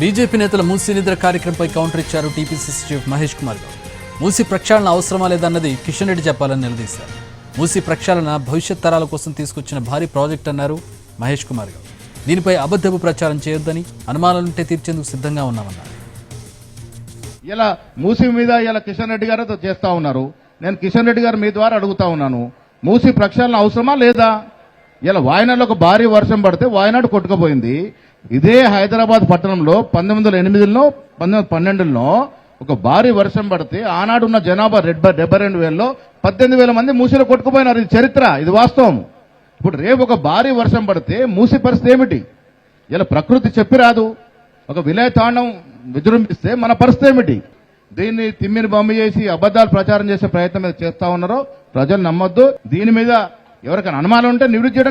BJP నేతల మూసీ నిద్ర కార్యక్రమంపై కౌంటర్ ఇచ్చారు టీపీసీసీ చీఫ్ మహేష్ కుమార్ గౌడ్. మూసీ ప్రక్షాళన అవసరమా లేదన్నది కిషన్ రెడ్డి చెప్పాలని నిలదీశారు. మూసీ ప్రక్షాళన భవిష్యత్ తరాల కోసం తీసుకొచ్చిన భారీ ప్రాజెక్ట్ అన్నారు మహేష్ కుమార్ గౌడ్. దీనిపై అబద్ధపు ప్రచారం చేయొద్దని అనుమానాలుంటే తీర్చేందుకు సిద్ధంగా ఉన్నామన్నారు. ఇలా మూసి మీద ఇలా కిషన్ రెడ్డి గారు చేస్తా ఉన్నారు. నేను కిషన్ రెడ్డి గారు మీ ద్వారా అడుగుతా ఉన్నాను. మూసి ప్రక్షాళన అవసరమా లేదా? ఇలా వాయనాడులో ఒక భారీ వర్షం పడితే వాయనాడు కొట్టుకుపోయింది. ఇదే హైదరాబాద్ పట్టణంలో పంతొమ్మిది వందల ఎనిమిదిలో పంతొమ్మిది వందల పన్నెండులో ఒక భారీ వర్షం పడితే ఆనాడు ఉన్న జనాభా డెబ్బై డెబ్బై రెండు వేలలో పద్దెనిమిది వేల మంది మూసిలో కొట్టుకుపోయినారు. ఇది చరిత్ర ఇది వాస్తవం. ఇప్పుడు రేపు ఒక భారీ వర్షం పడితే మూసి పరిస్థితి ఏమిటి? ఇలా ప్రకృతి చెప్పి రాదు. ఒక విలయ తాండం విజృంభిస్తే మన పరిస్థితి ఏమిటి? దీన్ని తిమ్మిని బొమ్మ చేసి అబద్దాలు ప్రచారం చేసే ప్రయత్నం చేస్తా ఉన్నారో ప్రజలు నమ్మొద్దు. దీని మీద ఎవరికైనా అనుమానం ఉంటే నివృత్తి చేయడం